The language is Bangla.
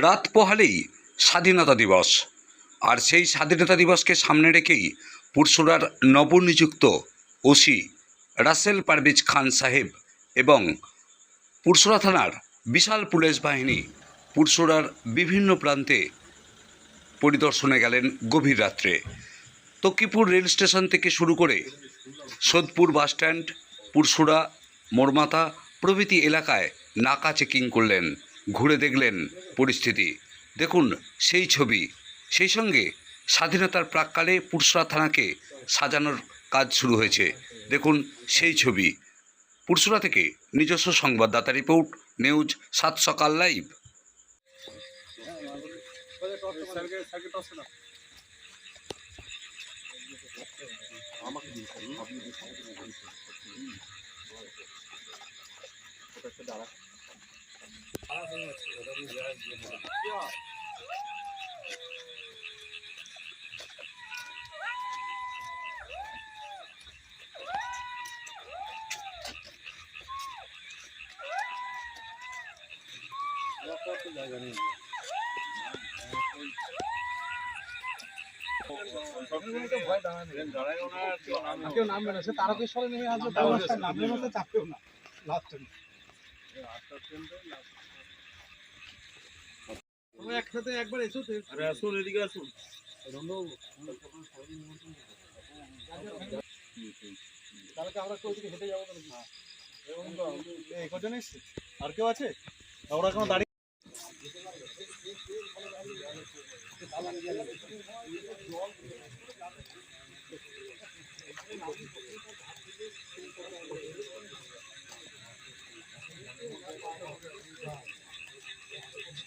রাত পোহালেই স্বাধীনতা দিবস। আর সেই স্বাধীনতা দিবসকে সামনে রেখেই পুরসুরার নবনিযুক্ত ওসি রাসেল পারভেজ খান সাহেব এবং পুরসুরা থানার বিশাল পুলিশ বাহিনী পুরসুরার বিভিন্ন প্রান্তে পরিদর্শনে গেলেন গভীর রাত্রে। তকিপুর রেল স্টেশন থেকে শুরু করে সোদপুর বাসস্ট্যান্ড পুরসুরা, মোরমাতা প্রভৃতি এলাকায় নাকা চেকিং করলেন। ঘুরে দেখলেন পরিস্থিতি। দেখুন, সেই ছবি। সেই সঙ্গে স্বাধীনতার প্রাককালে পুরসুরা থানাকে সাজানোর কাজ শুরু হয়েছে। দেখুন, সেই ছবি। পুরসুরা থেকে নিজস্ব সংবাদদাতা রিপোর্ট, নিউজ, সাত সকাল লাইভ। কেউ নামবে না সে তারকেশ্বরে নেমে আসবে রাস্তায় নামবে না লাস্ট ট্রেন একসাথে একবার এসো তো আরে আসুন এদিকে আসুন। কালকে আমরা একটু ওইদিকে হেঁটে যাব না এবং এই কজন এসছে? আর কেউ আছে? ওরা কোনো দাঁড়িয়ে